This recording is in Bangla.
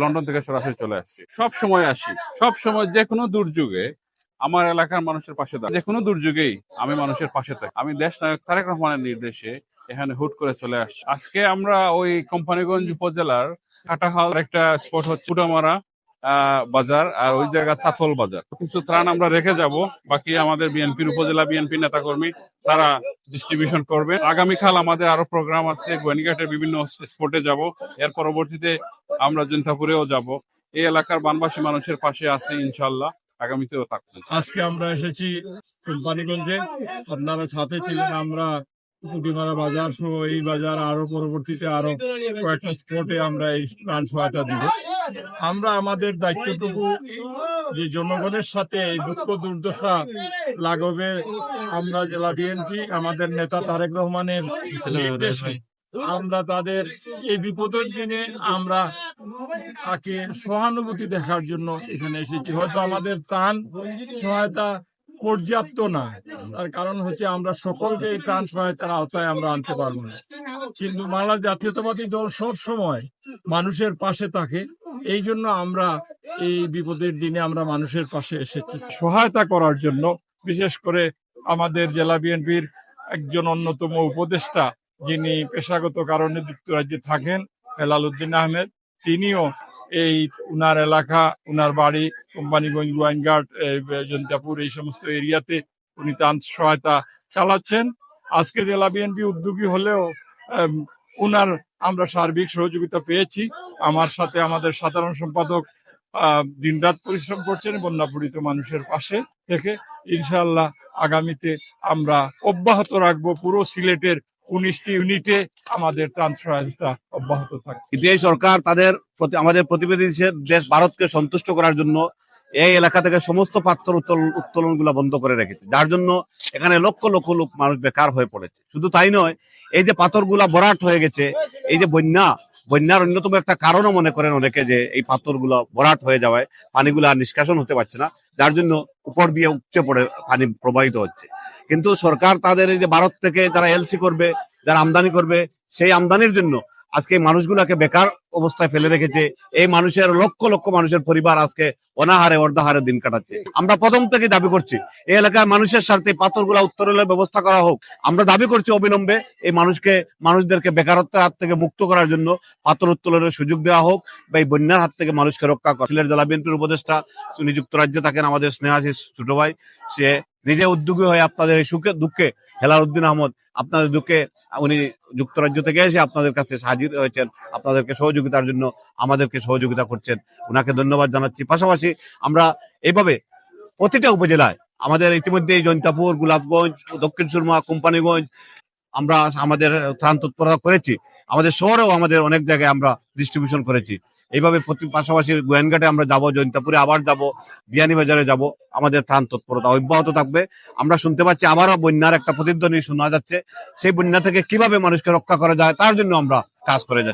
লন্ডন থেকে সরাসরি চলে আসছি। সব সময় আসি। সব সময় যে কোনো দুর্যোগে আমার এলাকার মানুষের পাশে যে কোনো দুর্যোগেই আমি মানুষের পাশে থাকি। আমি দেশ নায়ক তারেক রহমানের নির্দেশে এখানে হুট করে চলে আসছি। আজকে আমরা ওই কোম্পানিগঞ্জ উপজেলার কাটাহাল একটা স্পট হচ্ছে ফুটামারা বাজার আর ওই জায়গা চাতল বাজার। কিছু ত্রাণ আমরা রেখে যাব, বাকি আমাদের বিএনপির উপজেলা বিএনপি নেতাকর্মী, তারা ডিস্ট্রিবিউশন করবে। আগামীকাল আমাদের আরও প্রোগ্রাম আছে গোয়ানিঘাটের বিভিন্ন স্পটে যাব। এর পরবর্তীতে আমরা জৈন্তাপুরেও যাব। এই এলাকার বানবাসী মানুষের পাশে আছে ইনশাল্লাহ আগামীতেও থাকবে। আজকে আমরা এসেছি কোম্পানিগঞ্জে আপনারা সাথে ছিলেন, আমরা পুটিমারা বাজার সহ এই বাজার আরও পরবর্তীতে আরও কয়েকটা স্পটে আমরা এই ত্রাণ সহায়তা দিব। আমরা আমাদের দায়িত্বটুকু যে জনগণের সাথে এই দুঃখ দুর্দশা লাঘবে আমরা জেলা বিএনপি, আমাদের নেতা তারেক রহমানের আমরা তাদের এই বিপদের দিনে আমরা তাকে সহানুভূতি দেখার জন্য এখানে এসেছি। হয়তো আমাদের ত্রাণ সহায়তা পর্যাপ্ত না। তার কারণ হচ্ছে আমরা সকলকে এই ত্রাণ সহায়তার আওতায় আমরা আনতে পারব না। কিন্তু বাংলা জাতীয়তাবাদী দল সব সময় মানুষের পাশে থাকে। এই জন্য আমরা এই বিপদের দিনে আমরা মানুষের পাশে এসেছি। সহায়তা করার জন্য বিশেষ করে আমাদের জেলা বিএনপির একজন অন্যতম উপদেষ্টা যিনি পেশাগত কারণে যুক্তরাজ্যে থাকেন হেলাল উদ্দিন আহমেদ তিনিও এই উনার এলাকা, উনার বাড়ি কোম্পানিগঞ্জ গোয়াইনঘাট জন্তাপুর, এই সমস্ত এরিয়াতে উনি ত্রাণ সহায়তা চালাচ্ছেন। আজকে জেলা বিএনপি উদ্যোগী হলেও উনার আমরা সার্বিক সহযোগিতা পেয়েছি। আমার সাথে আমাদের সাধারণ সম্পাদক দিনরাত পরিশ্রম করছেন বন্যাপীড়িত মানুষের পাশে থেকে। ইনশাআল্লাহ আগামীতে আমরা অব্যাহত রাখব পুরো সিলেটের উনিশটি ইউনিটে আমাদের ত্রাণ সহায়তা অব্যাহত থাকে। সরকার তাদের আমাদের প্রতিবেদী দেশ ভারতকে সন্তুষ্ট করার জন্য এই এলাকা থেকে সমস্ত পাত্র উত্তোলনগুলো বন্ধ করে রেখেছে। যার জন্য এখানে লক্ষ লক্ষ লোক মানুষ বেকার হয়ে পড়েছে। শুধু তাই নয়, এই যে পাথর পাথরগুলা বরাট হয়ে গেছে, এই যে বন্যা বন্যার অন্যতম একটা কারণও মনে করেন অনেকে যে এই পাথরগুলো ভরাট হয়ে যাওয়ায় পানিগুলো আর নিষ্কাশন হতে পারছে না, যার জন্য উপর দিয়ে উপচে পড়ে পানি প্রবাহিত হচ্ছে। কিন্তু সরকার তাদের এই যে ভারত থেকে তারা এলসি করবে, যারা আমদানি করবে, সেই আমদানির জন্য আজকে মানুষগুলাকে বেকার অবস্থায় ফেলে রেখেছে। এই মানুষের লক্ষ লক্ষ মানুষের পরিবার আজকে অনাহারে, অর্ধাহারে দিন কাটাচ্ছে। আমরা প্রথম থেকে দাবি করছি, এই এলাকার মানুষের স্বার্থে পাথরগুলা উত্তরের ব্যবস্থা করা হোক। আমরা দাবি করছি অবিলম্বে এই মানুষকে, মানুষদেরকে বেকারত্বের হাত থেকে মুক্ত করার জন্য পাথর উত্তোলনের সুযোগ দেওয়া হোক বা এই বন্যার হাত থেকে মানুষকে রক্ষা করা সিলেট জেলা বিএনপির উপদেষ্টা উনি যুক্তরাজ্যে থাকেন, আমাদের স্নেহাশিস ছোট ভাই, সে নিজে উদ্যোগী হয়ে আপনাদের এই সুখে, দুঃখে হেলাল উদ্দিন আহমদ, আপনাদের দুঃখে উনি যুক্তরাজ্য থেকে এসে আপনাদের কাছে হাজির হয়েছেন, আপনাদেরকে সহযোগিতার জন্য আমাদেরকে সহযোগিতা করছেন। ওনাকে ধন্যবাদ জানাচ্ছি। পাশাপাশি আমরা এইভাবে প্রতিটা উপজেলায়, আমাদের ইতিমধ্যে জৈন্তাপুর গোলাপগঞ্জ, দক্ষিণ সুরমা, কোম্পানিগঞ্জ, আমরা আমাদের ত্রাণ তৎপরতা করেছি। আমাদের শহরেও আমাদের অনেক জায়গায় আমরা ডিস্ট্রিবিউশন করেছি। এইভাবে প্রতি পাশাপাশি গোয়েনঘাটে আমরা যাব জৈন্তাপুরে আবার যাব বিয়ানীবাজারে যাব, আমাদের ত্রাণ তৎপরতা অব্যাহত থাকবে। আমরা শুনতে পাচ্ছি আবারও বন্যার একটা প্রতিধ্বনি শোনা যাচ্ছে। সেই বন্যা থেকে কীভাবে মানুষকে রক্ষা করা যায়, তার জন্য আমরা কাজ করে যাচ্ছি।